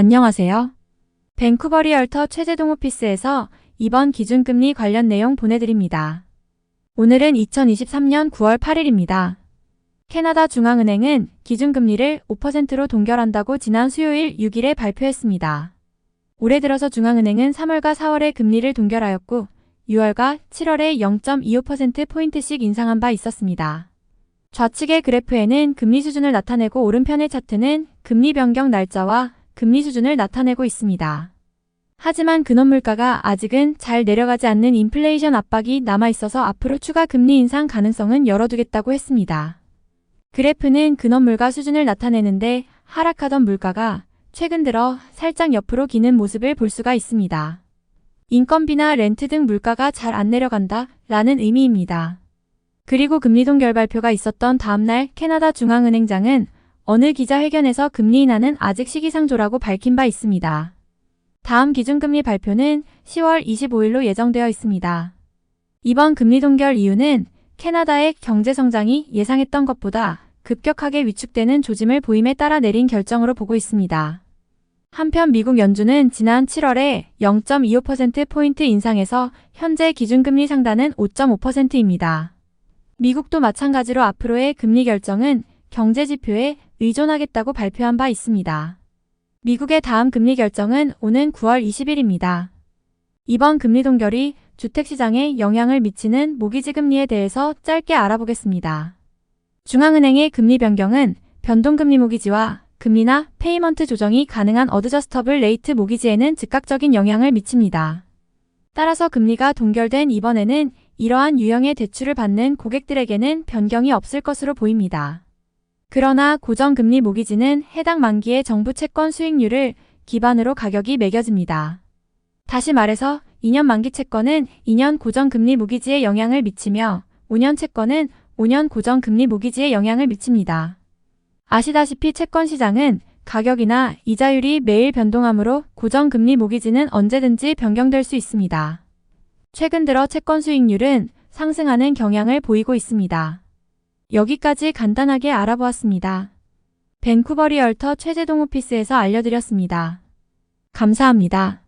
안녕하세요. 밴쿠버 리얼터 최재동 오피스에서 이번 기준금리 관련 내용 보내드립니다. 오늘은 2023년 9월 8일입니다. 캐나다 중앙은행은 기준금리를 5%로 동결한다고 지난 수요일 6일에 발표했습니다. 올해 들어서 중앙은행은 3월과 4월에 금리를 동결하였고 6월과 7월에 0.25%포인트씩 인상한 바 있었습니다. 좌측의 그래프에는 금리 수준을 나타내고 오른편의 차트는 금리 변경 날짜와 금리 수준을 나타내고 있습니다. 하지만 근원 물가가 아직은 잘 내려가지 않는 인플레이션 압박이 남아 있어서 앞으로 추가 금리 인상 가능성은 열어두겠다고 했습니다. 그래프는 근원 물가 수준을 나타내는데 하락하던 물가가 최근 들어 살짝 옆으로 기는 모습을 볼 수가 있습니다. 인건비나 렌트 등 물가가 잘 안 내려간다 라는 의미입니다. 그리고 금리 동결 발표가 있었던 다음날 캐나다 중앙은행장은 어느 기자회견에서 금리 인하는 아직 시기상조라고 밝힌 바 있습니다. 다음 기준금리 발표는 10월 25일로 예정되어 있습니다. 이번 금리 동결 이유는 캐나다의 경제 성장이 예상했던 것보다 급격하게 위축되는 조짐을 보임에 따라 내린 결정으로 보고 있습니다. 한편 미국 연준은 지난 7월에 0.25%포인트 인상해서 현재 기준금리 상단은 5.5%입니다. 미국도 마찬가지로 앞으로의 금리 결정은 경제 지표에 의존하겠다고 발표한 바 있습니다. 미국의 다음 금리 결정은 오는 9월 20일입니다. 이번 금리 동결이 주택시장에 영향을 미치는 모기지 금리에 대해서 짧게 알아보겠습니다. 중앙은행의 금리 변경은 변동금리 모기지와 금리나 페이먼트 조정이 가능한 어드저스터블 레이트 모기지에는 즉각적인 영향을 미칩니다. 따라서 금리가 동결된 이번에는 이러한 유형의 대출을 받는 고객들에게는 변경이 없을 것으로 보입니다. 그러나 고정금리 모기지는 해당 만기의 정부 채권 수익률을 기반으로 가격이 매겨집니다. 다시 말해서 2년 만기 채권은 2년 고정금리 모기지에 영향을 미치며 5년 채권은 5년 고정금리 모기지에 영향을 미칩니다. 아시다시피 채권 시장은 가격이나 이자율이 매일 변동하므로 고정금리 모기지는 언제든지 변경될 수 있습니다. 최근 들어 채권 수익률은 상승하는 경향을 보이고 있습니다. 여기까지 간단하게 알아보았습니다. 밴쿠버 리얼터 최재동 오피스에서 알려드렸습니다. 감사합니다.